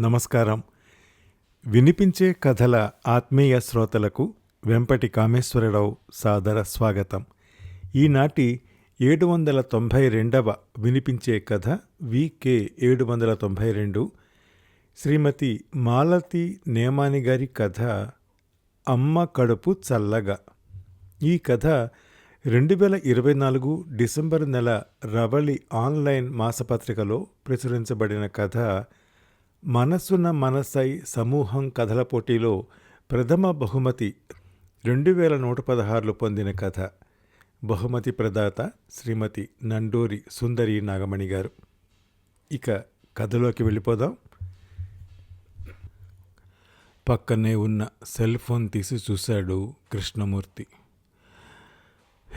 నమస్కారం. వినిపించే కథల ఆత్మీయ శ్రోతలకు వెంపటి కామేశ్వరరావు సాదర స్వాగతం. ఈనాటి ఏడు వందల తొంభై రెండవ వినిపించే కథ వికే ఏడు వందల తొంభై రెండు శ్రీమతి మాలతి నేమాని గారి కథ అమ్మ కడుపు చల్లగా. ఈ కథ రెండు వేల ఇరవై నాలుగు డిసెంబర్ నెల రవళి ఆన్లైన్ మాసపత్రికలో ప్రచురించబడిన కథ మనసున మనసై సమూహం కథల పోటీలో ప్రథమ బహుమతి రెండు వేల నూట పదహారులు పొందిన కథ. బహుమతి ప్రదాత శ్రీమతి నండూరి సుందరి నాగమణి గారు. ఇక కథలోకి వెళ్ళిపోదాం. పక్కనే ఉన్న సెల్ ఫోన్ తీసి చూశాడు కృష్ణమూర్తి.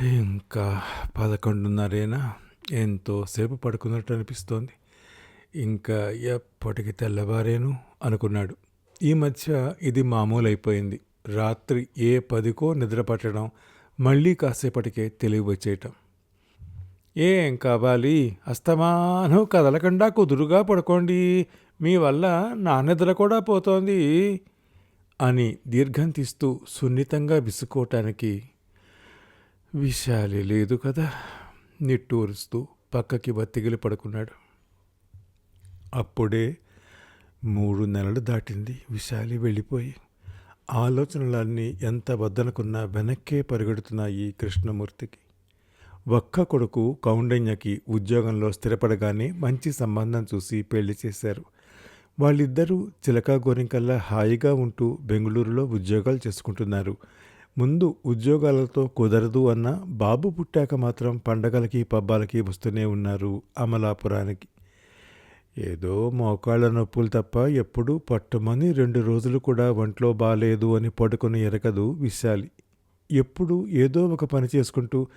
ఇంకా పదకొండున్నరేనా? ఎంతో సేపు పడుకున్నట్టు అనిపిస్తోంది. ఇంకా ఎప్పటికి తెల్లవారేను అనుకున్నాడు. ఈ మధ్య ఇది మామూలైపోయింది. రాత్రి ఏ పదికో నిద్ర పట్టడం మళ్ళీ కాసేపటికే తెలివి వచ్చేయటం ఏం కావాలి? అస్తమానం కదలకుండా కుదురుగా పడుకోండి. మీ వల్ల నా నిద్ర కూడా పోతోంది అని దీర్ఘం తీస్తూ సున్నితంగా విసుకోవటానికి విశాలి లేదు కదా? నిట్టూరుస్తూ పక్కకి బతికిలి పడుకున్నాడు. అప్పుడే మూడు నెలలు దాటింది. విశాలి వెళ్ళిపోయి ఆలోచనలన్నీ ఎంత వద్దనుకున్నా వెనక్కే పరిగెడుతున్నాయి కృష్ణమూర్తికి. ఒక్క కొడుకు కౌండన్యకి ఉద్యోగంలో స్థిరపడగానే మంచి సంబంధం చూసి పెళ్ళి చేశారు. వాళ్ళిద్దరూ చిలకా గోరింకల్లా హాయిగా ఉంటూ బెంగళూరులో ఉద్యోగాలు చేసుకుంటున్నారు. ముందు ఉద్యోగాలతో కుదరదు అన్న బాబు పుట్టాక మాత్రం పండగలకి పబ్బాలకి వస్తూనే ఉన్నారు అమలాపురానికి. ఏదో మోకాళ్ళ నొప్పులు తప్ప ఎప్పుడూ పట్టుమని రెండు రోజులు కూడా ఒంట్లో బాలేదు అని పడుకుని ఎరకదు విశాలి. ఎప్పుడు ఏదో ఒక పని చేసుకుంటూ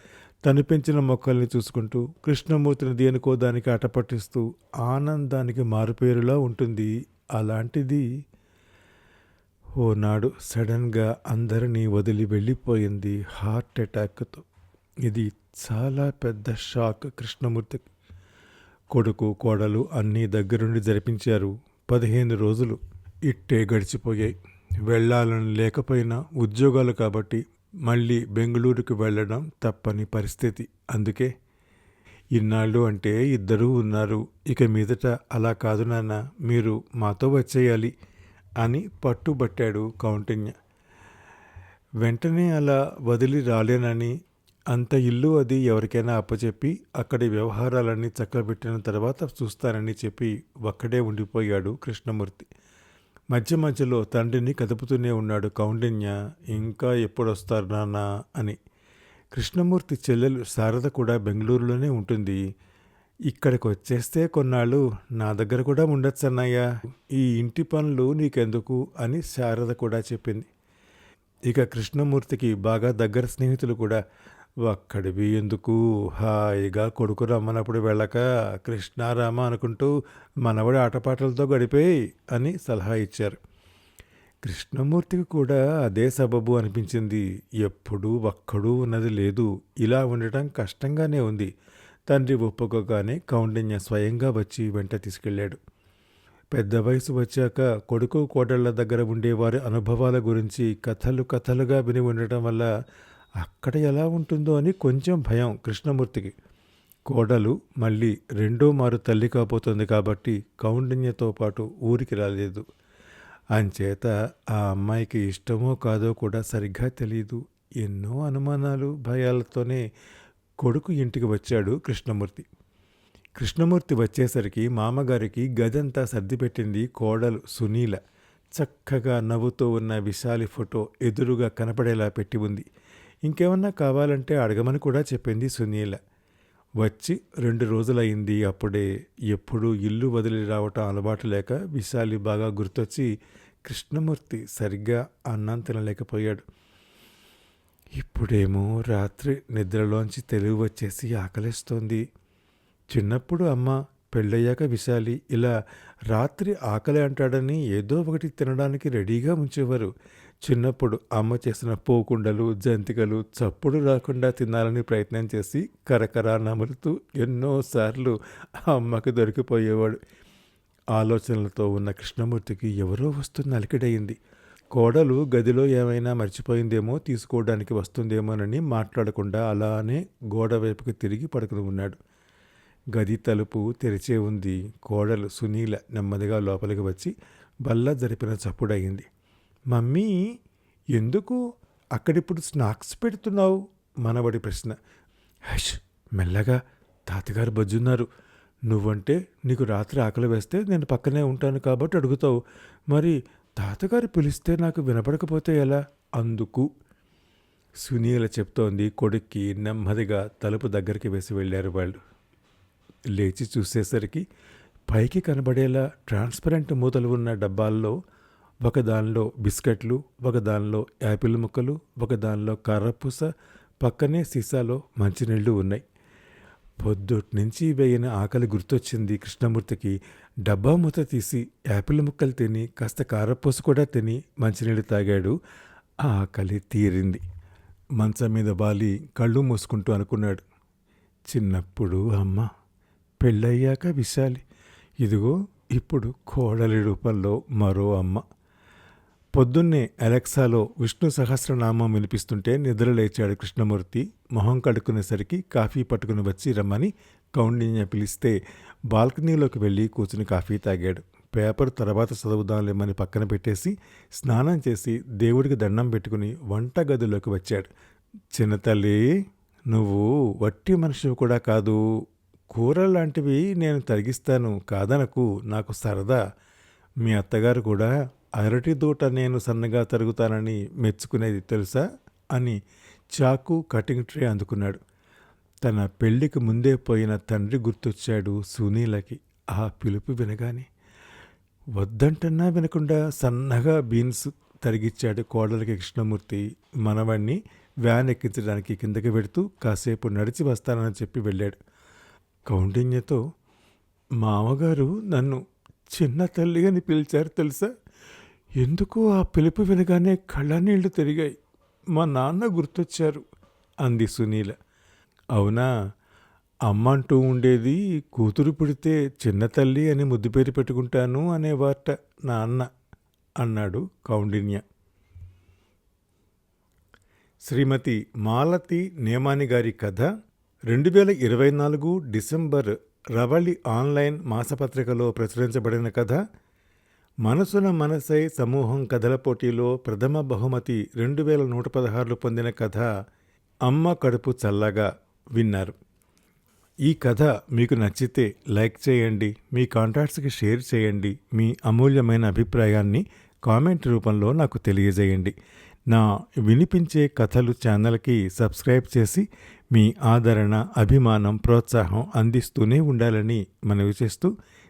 తను పెంచిన మొక్కల్ని చూసుకుంటూ కృష్ణమూర్తిని దేనికో దానికి అటపట్టిస్తూ ఆనందానికి మారుపేరులా ఉంటుంది. అలాంటిది ఓనాడు సడన్గా అందరినీ వదిలి వెళ్ళిపోయింది హార్ట్ అటాక్తో ఇది చాలా పెద్ద షాక్ కృష్ణమూర్తికి. కొడుకు కోడలు అన్నీ దగ్గరుండి జరిపించారు. పదిహేను రోజులు ఇట్టే గడిచిపోయాయి. వెళ్ళాలని లేకపోయినా ఉద్యోగాలు కాబట్టి మళ్ళీ బెంగళూరుకు వెళ్ళడం తప్పని పరిస్థితి. అందుకే ఇన్నాళ్ళు అంటే ఇద్దరూ ఉన్నారు. ఇక మీదట అలా కాదు నాన్న మీరు మాతో వచ్చేయాలి అని పట్టుబట్టాడు కౌంటిన్య వెంటనే అలా వదిలి రాలేనని అంత ఇల్లు అది ఎవరికైనా అప్పచెప్పి అక్కడి వ్యవహారాలన్నీ చక్కబెట్టిన తర్వాత చూస్తానని చెప్పి ఒక్కడే ఉండిపోయాడు కృష్ణమూర్తి. మధ్య మధ్యలో తండ్రిని కదుపుతూనే ఉన్నాడు కౌండిన్య ఇంకా ఎప్పుడొస్తారు నాన్న? అని. కృష్ణమూర్తి చెల్లెలు శారద కూడా బెంగళూరులోనే ఉంటుంది. ఇక్కడికి వచ్చేస్తే కొన్నాళ్ళు నా దగ్గర కూడా ఉండొచ్చు అన్నయ్య ఈ ఇంటి పనులు నీకెందుకు? అని శారద కూడా చెప్పింది. ఇక కృష్ణమూర్తికి బాగా దగ్గర స్నేహితులు కూడా ఒక్కడివి ఎందుకు? హాయిగా కొడుకు రమ్మనప్పుడు వెళ్ళక కృష్ణారామ అనుకుంటూ మనవడి ఆటపాటలతో గడిపేయి అని సలహా ఇచ్చారు. కృష్ణమూర్తికి కూడా అదే సబబు అనిపించింది. ఎప్పుడూ ఒక్కడూ ఉన్నది లేదు. ఇలా ఉండటం కష్టంగానే ఉంది. తండ్రి ఒప్పుకోగానే కౌండిన్య స్వయంగా వచ్చి వెంట తీసుకెళ్ళాడు. పెద్ద వయసు వచ్చాక కొడుకు కోడళ్ళ దగ్గర ఉండేవారి అనుభవాల గురించి కథలు కథలుగా విని ఉండటం వల్ల అక్కడ ఎలా ఉంటుందో అని కొంచెం భయం కృష్ణమూర్తికి. కోడలు మళ్ళీ రెండో మారు తల్లి కాబోతుంది కాబట్టి కౌండిన్యతో పాటు ఊరికి రాలేదు. అంచేత ఆ అమ్మాయికి ఇష్టమో కాదో కూడా సరిగ్గా తెలియదు ఎన్నో అనుమానాలు భయాలతోనే కొడుకు ఇంటికి వచ్చాడు కృష్ణమూర్తి. కృష్ణమూర్తి వచ్చేసరికి మామగారికి గదంతా సర్దిపెట్టింది కోడలు సునీల. చక్కగా నవ్వుతూ ఉన్న విశాలి ఫోటో ఎదురుగా కనపడేలా పెట్టి ఉంది. ఇంకేమన్నా కావాలంటే అడగమని కూడా చెప్పింది సునీల. వచ్చి రెండు రోజులైంది అప్పుడే ఎప్పుడూ ఇల్లు వదిలి రావటం అలవాటు లేక విశాలి బాగా గుర్తొచ్చి కృష్ణమూర్తి సరిగ్గా అన్నం తినలేకపోయాడు. ఇప్పుడేమో రాత్రి నిద్రలోంచి తెలివి వచ్చేసి ఆకలిస్తోంది. చిన్నప్పుడు అమ్మ పెళ్ళయ్యాక విశాలి ఇలా రాత్రి ఆకలి అంటాడని ఏదో ఒకటి తినడానికి రెడీగా ఉంచేవారు. చిన్నప్పుడు అమ్మ చేసిన పోకుండలు జంతికలు చప్పుడు రాకుండా తినాలని ప్రయత్నం చేసి కరకరా నములుతూ ఎన్నోసార్లు అమ్మకు దొరికిపోయేవాడు. ఆలోచనలతో ఉన్న కృష్ణమూర్తికి ఎవరో వస్తున్న అలికిడయింది కోడలు గదిలో ఏమైనా మర్చిపోయిందేమో తీసుకోవడానికి వస్తుందేమోనని మాట్లాడకుండా అలానే గోడ వైపుకి తిరిగి పడుకుని ఉన్నాడు. గది తలుపు తెరిచే ఉంది. కోడలు సునీల నెమ్మదిగా లోపలికి వచ్చి బల్ల జరిపిన చప్పుడయింది. మమ్మీ ఎందుకు అక్కడిప్పుడు స్నాక్స్ పెడుతున్నావు? మనవడి ప్రశ్న. హష్ మెల్లగా తాతగారు బజ్జున్నారు. నువ్వంటే నీకు రాత్రి ఆకలి వేస్తే నేను పక్కనే ఉంటాను కాబట్టి అడుగుతావు. మరి తాతగారు పిలిస్తే నాకు వినపడకపోతే ఎలా? అందుకు. సునీల చెప్తోంది కొడుక్కి నెమ్మదిగా తలుపు దగ్గరికి వేసి వెళ్ళారు వాళ్ళు. లేచి చూసేసరికి పైకి కనబడేలా ట్రాన్స్పరెంట్ మూతలు ఉన్న డబ్బాల్లో ఒకదానిలో బిస్కెట్లు ఒకదానిలో యాపిల్ ముక్కలు ఒకదానిలో కర్రపూస పక్కనే సీసాలో మంచినీళ్ళు ఉన్నాయి. పొద్దుటి నుంచి వేయిన ఆకలి గుర్తొచ్చింది కృష్ణమూర్తికి. డబ్బా మూత తీసి యాపిల్ ముక్కలు తిని కాస్త కారపూస కూడా తిని మంచినీళ్ళు తాగాడు. ఆ ఆకలి తీరింది. మంచం మీద వాలి కళ్ళు మూసుకుంటూ అనుకున్నాడు. చిన్నప్పుడు అమ్మ పెళ్ళయ్యాక విశాలి. ఇదిగో ఇప్పుడు కోడలి రూపంలో మరో అమ్మ. పొద్దున్నే అలెక్సాలో విష్ణు సహస్రనామం వినిపిస్తుంటే నిద్ర లేచాడు కృష్ణమూర్తి. మొహం కడుక్కునేసరికి కాఫీ పట్టుకుని వచ్చి రమ్మని కౌండిన్య పిలిస్తే బాల్కనీలోకి వెళ్ళి కూర్చుని కాఫీ తాగాడు. పేపర్ తర్వాత చదువుదాంలేమని పక్కన పెట్టేసి స్నానం చేసి దేవుడికి దండం పెట్టుకుని వంట గదిలోకి వచ్చాడు చిన్నతల్లి నువ్వు వట్టి మనిషివి కూడా కాదు. కూర లాంటివి నేను తరిగిస్తాను. కాదనకు. నాకు సరదా. మీ అత్తగారు కూడా అరటి దూట నేను సన్నగా తరుగుతానని మెచ్చుకునేది తెలుసా అని చాకు కటింగ్ ట్రే అందుకున్నాడు. తన పెళ్ళికి ముందే పోయిన తండ్రి గుర్తొచ్చాడు సునీలకి. ఆ పిలుపు వినగానే వద్దంటన్నా వినకుండా సన్నగా బీన్స్ తరిగిచ్చాడు కోడలికి కృష్ణమూర్తి. మనవణ్ణి వ్యాన్ ఎక్కించడానికి కిందకి పెడుతూ కాసేపు నడిచి వస్తానని చెప్పి వెళ్ళాడు. కౌండిన్యతో మామగారు నన్ను చిన్న తల్లి అని పిలిచారు తెలుసా? ఎందుకు ఆ పిలుపు వినగానే కళ్ళనీళ్ళు తిరిగాయి. మా నాన్న గుర్తొచ్చారు అంది సునీల. అవునా? అమ్మ అంటూ ఉండేది కూతురు పుడితే చిన్న తల్లి అని ముద్దు పేరు పెట్టుకుంటాను అనే నా నాన్న అన్నాడు కౌండిన్య. శ్రీమతి మాలతి నేమాని గారి కథ రెండు వేల ఇరవై నాలుగు డిసెంబర్ రవళి ఆన్లైన్ మాసపత్రికలో ప్రచురించబడిన కథ మనసున మనసై సమూహం కథల పోటీలో ప్రథమ బహుమతి రెండు వేల నూట పదహారులు పొందిన కథ అమ్మ కడుపు చల్లగా విన్నారు. ఈ కథ మీకు నచ్చితే లైక్ చేయండి మీ కాంటాక్ట్స్కి షేర్ చేయండి మీ అమూల్యమైన అభిప్రాయాన్ని కామెంట్ రూపంలో నాకు తెలియజేయండి. నా వినిపించే కథలు ఛానల్కి సబ్స్క్రైబ్ చేసి మీ ఆదరణ అభిమానం ప్రోత్సాహం అందిస్తూనే ఉండాలని మనవి చేస్తూ